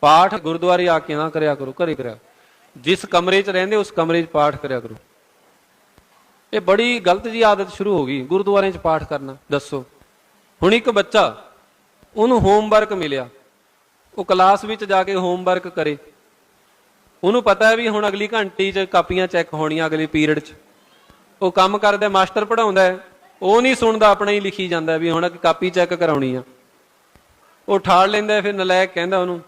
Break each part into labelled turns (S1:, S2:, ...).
S1: ਪਾਠ ਗੁਰਦੁਆਰੇ ਆ ਕੇ ਨਾ ਕਰਿਆ ਕਰੋ, ਘਰੇ ਕਰਿਆ ਜਿਸ ਕਮਰੇ 'ਚ ਰਹਿੰਦੇ, ਉਸ ਕਮਰੇ 'ਚ ਪਾਠ ਕਰਿਆ ਕਰੋ। ਇਹ ਬੜੀ ਗਲਤ ਜੀ ਆਦਤ ਸ਼ੁਰੂ ਹੋ ਗਈ, ਗੁਰਦੁਆਰੇ 'ਚ ਪਾਠ ਕਰਨਾ, ਦੱਸੋ। ਹੁਣ ਇੱਕ ਬੱਚਾ, ਉਹਨੂੰ ਹੋਮਵਰਕ ਮਿਲਿਆ। ਉਹ ਕਲਾਸ ਵਿੱਚ ਜਾ ਕੇ ਹੋਮਵਰਕ ਕਰੇ। ਉਹਨੂੰ ਪਤਾ ਹੈ ਵੀ ਹੁਣ ਅਗਲੀ ਘੰਟੀ 'ਚ ਕਾਪੀਆਂ ਚੈੱਕ ਹੋਣੀਆਂ ਅਗਲੇ ਪੀਰੀਅਡ 'ਚ। ਉਹ ਕੰਮ ਕਰਦਾ, ਮਾਸਟਰ ਪੜਾਉਂਦਾ ਹੈ। ਉਹ ਨਹੀਂ ਸੁਣਦਾ, ਆਪਣਾ ਹੀ ਲਿਖੀ ਜਾਂਦਾ ਵੀ ਹੁਣ ਕਾਪੀ ਚੈੱਕ ਕਰਾਉਣੀ ਆ। ਉਹ ਠਾੜ ਲੈਂਦਾ ਫਿਰ ਨਲਾਇਕ ਕਹਿੰਦਾ ਉਹਨੂੰ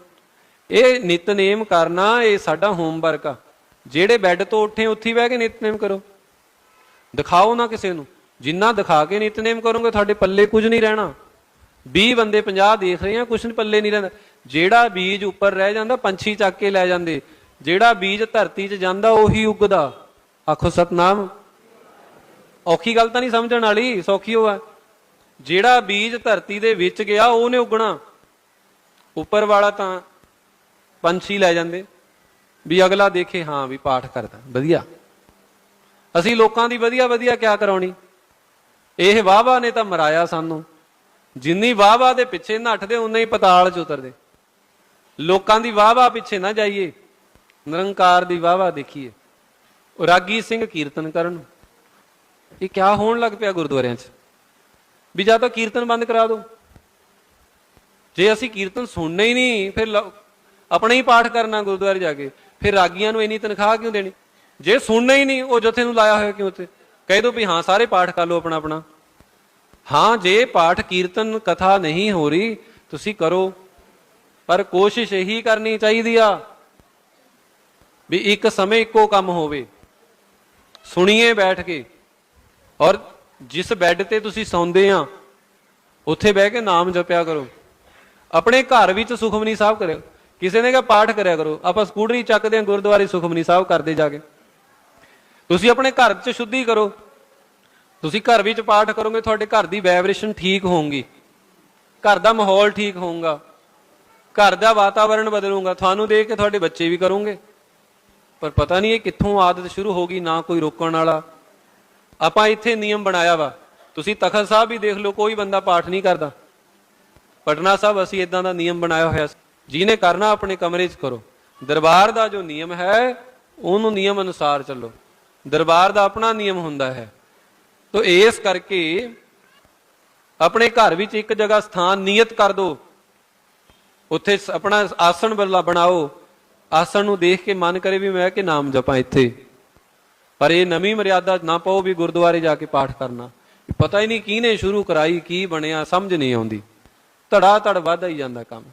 S1: ਇਹ ਨਿਤਨੇਮ ਕਰਨਾ, ਇਹ ਸਾਡਾ ਹੋਮਵਰਕ ਆ। ਜਿਹੜੇ ਬੈੱਡ ਤੋਂ ਉੱਠੇ, ਉੱਥੇ ਬਹਿ ਕੇ ਨਿਤਨੇਮ ਕਰੋ। ਦਿਖਾਓ ਨਾ ਕਿਸੇ ਨੂੰ। ਜਿੰਨਾ ਦਿਖਾ ਕੇ ਨਿਤਨੇਮ ਕਰੋਗੇ, ਤੁਹਾਡੇ ਪੱਲੇ ਕੁਝ ਨਹੀਂ ਰਹਿਣਾ। 20 ਬੰਦੇ 50 ਦੇਖ ਰਹੇ ਆ ਕੁਝ ਨਹੀਂ ਪੱਲੇ ਨਹੀਂ ਰਹਿੰਦਾ। ਜਿਹੜਾ ਬੀਜ ਉੱਪਰ ਰਹਿ ਜਾਂਦਾ, ਪੰਛੀ ਚੱਕ ਕੇ ਲੈ ਜਾਂਦੇ। ਜਿਹੜਾ ਬੀਜ ਧਰਤੀ 'ਚ ਜਾਂਦਾ, ਉਹੀ ਉੱਗਦਾ। ਆਖੋ ਸਤਨਾਮ। ਔਖੀ ਗੱਲ ਤਾਂ ਨਹੀਂ ਸਮਝਣ ਵਾਲੀ, ਸੌਖੀ ਹੋਆ ਜਿਹੜਾ ਬੀਜ ਧਰਤੀ ਦੇ ਵਿੱਚ ਗਿਆ, ਉਹਨੇ ਉੱਗਣਾ। ਉੱਪਰ ਵਾਲਾ ਤਾਂ ਪੰਛੀ ਲੈ ਜਾਂਦੇ। ਵੀ ਅਗਲਾ ਦੇਖੇ, ਹਾਂ ਵੀ ਪਾਠ ਕਰਦਾ। ਵਧੀਆ। ਅਸੀਂ ਲੋਕਾਂ ਦੀ ਵਧੀਆ ਵਧੀਆ ਕਿਆ ਕਰਾਉਣੀ? ਇਹ ਵਾਹਵਾ ਨੇ ਤਾਂ ਮਰਾਇਆ ਸਾਨੂੰ। ਜਿੰਨੀ ਵਾਹਵਾ ਦੇ ਪਿੱਛੇ ਨੱਠਦੇ, ਉਨਾ ਹੀ ਪਤਾਲ ਚ ਉਤਰਦੇ। ਲੋਕਾਂ ਦੀ ਵਾਹਵਾ ਪਿੱਛੇ ਨਾ ਜਾਈਏ। ਨਿਰੰਕਾਰ ਦੀ ਵਾਹਵਾ ਦੇਖੀਏ। ਉਹ ਰਾਗੀ ਸਿੰਘ ਕੀਰਤਨ ਕਰਨ। ਇਹ ਕਿਆ ਹੋਣ ਲੱਗ ਪਿਆ ਗੁਰਦੁਆਰਿਆਂ 'ਚ? ਵੀ ਜਾਂ ਤਾਂ ਕੀਰਤਨ ਬੰਦ ਕਰਾ ਦਿਓ ਜੇ ਅਸੀਂ ਕੀਰਤਨ ਸੁਣਨੇ ਹੀ ਨਹੀਂ, ਫਿਰ ਲ- ਆਪਣਾ ਹੀ ਪਾਠ ਕਰਨਾ ਗੁਰਦੁਆਰੇ ਜਾ ਕੇ। ਫਿਰ ਰਾਗੀਆਂ ਨੂੰ ਇੰਨੀ ਤਨਖਾਹ ਕਿਉਂ ਦੇਣੀ? ਜੇ ਸੁਣਨਾ ਹੀ ਨਹੀਂ, ਉਹ ਜਥੇ ਨੂੰ ਲਾਇਆ ਹੋਇਆ ਕਿਉਂ ਉੱਤੇ ਕਹਿ ਦੋ ਵੀ ਹਾਂ, ਸਾਰੇ ਪਾਠ ਕਰ ਲਓ ਆਪਣਾ ਆਪਣਾ ਹਾਂ, ਜੇ ਪਾਠ ਕੀਰਤਨ ਕਥਾ ਨਹੀਂ ਹੋ ਰਹੀ, ਤੁਸੀਂ ਕਰੋ। ਪਰ ਕੋਸ਼ਿਸ਼ ਇਹੀ ਕਰਨੀ ਚਾਹੀਦੀ ਆ ਵੀ ਇੱਕ ਸਮੇਂ ਇੱਕੋ ਕੰਮ ਹੋਵੇ। ਸੁਣੀਏ ਬੈਠ ਕੇ। ਔਰ ਜਿਸ ਬੈੱਡ ਤੇ ਤੁਸੀਂ ਸੌਂਦੇ ਆ, ਉੱਥੇ ਬਹਿ ਕੇ ਨਾਮ ਜਪਿਆ ਕਰੋ। ਆਪਣੇ ਘਰ ਵਿੱਚ ਸੁਖਮਨੀ ਸਾਹਿਬ ਕਰਿਓ। ਕਿਸੇ ਨੇ ਕਿਹਾ, ਪਾਠ ਕਰਿਆ ਕਰੋ। ਆਪਾਂ ਸਕੂਟਰੀ ਚੱਕਦੇ ਆ ਗੁਰਦੁਆਰੇ ਸੁਖਮਨੀ ਸਾਹਿਬ ਕਰਦੇ ਜਾ ਕੇ। ਤੁਸੀਂ ਆਪਣੇ ਘਰ 'ਚ ਸ਼ੁੱਧੀ ਕਰੋ। ਤੁਸੀਂ ਘਰ ਵਿੱਚ ਪਾਠ ਕਰੋਗੇ, ਤੁਹਾਡੇ ਘਰ ਦੀ ਵਾਈਬ੍ਰੇਸ਼ਨ ਠੀਕ ਹੋਊਗੀ। ਘਰ ਦਾ ਮਾਹੌਲ ਠੀਕ ਹੋਊਗਾ। ਘਰ ਦਾ ਵਾਤਾਵਰਣ ਬਦਲੂਗਾ। ਤੁਹਾਨੂੰ ਦੇਖ ਕੇ ਤੁਹਾਡੇ ਬੱਚੇ ਵੀ ਕਰੋਗੇ। ਪਰ ਪਤਾ ਨਹੀਂ ਇਹ ਕਿੱਥੋਂ ਆਦਤ ਸ਼ੁਰੂ ਹੋ ਗਈ, ਨਾ ਕੋਈ ਰੋਕਣ ਵਾਲਾ। ਆਪਾਂ ਇੱਥੇ ਨਿਯਮ ਬਣਾਇਆ ਵਾ। ਤੁਸੀਂ ਤਖਤ ਸਾਹਿਬ ਵੀ ਦੇਖ ਲਓ, ਕੋਈ ਬੰਦਾ ਪਾਠ ਨਹੀਂ ਕਰਦਾ। ਪਟਨਾ ਸਾਹਿਬ ਅਸੀਂ ਇਦਾਂ ਦਾ ਨਿਯਮ ਬਣਾਇਆ ਹੋਇਆ ਸੀ। ਜਿਹਨੇ ਕਰਨਾ ਆਪਣੇ ਕਮਰੇ 'ਚ ਕਰੋ। ਦਰਬਾਰ ਦਾ ਜੋ ਨਿਯਮ ਹੈ, ਉਹਨੂੰ ਨਿਯਮ ਅਨੁਸਾਰ ਚੱਲੋ। ਦਰਬਾਰ ਦਾ ਆਪਣਾ ਨਿਯਮ ਹੁੰਦਾ ਹੈ। ਤੋ ਇਸ ਕਰਕੇ ਆਪਣੇ ਘਰ ਵਿੱਚ ਇੱਕ ਜਗ੍ਹਾ ਸਥਾਨ ਨਿਯਤ ਕਰ ਦਿਓ ਉੱਥੇ ਆਪਣਾ ਆਸਣ ਬਲਾ ਬਣਾਓ। ਆਸਣ ਨੂੰ ਦੇਖ ਕੇ ਮਨ ਕਰੇ ਵੀ ਮੈਂ ਕਿ ਨਾਮ ਜਪਾਂ ਇੱਥੇ। ਪਰ ਇਹ ਨਵੀਂ ਮਰਿਆਦਾ ਨਾ ਪਾਓ ਵੀ ਗੁਰਦੁਆਰੇ ਜਾ ਕੇ ਪਾਠ ਕਰਨਾ। ਪਤਾ ਹੀ ਨਹੀਂ ਕਿਹਨੇ ਸ਼ੁਰੂ ਕਰਾਈ, ਕੀ ਬਣਿਆ, ਸਮਝ ਨਹੀਂ ਆਉਂਦੀ। ਧੜਾ ਧੜ ਵੱਧਦਾ ਹੀ ਜਾਂਦਾ ਕੰਮ।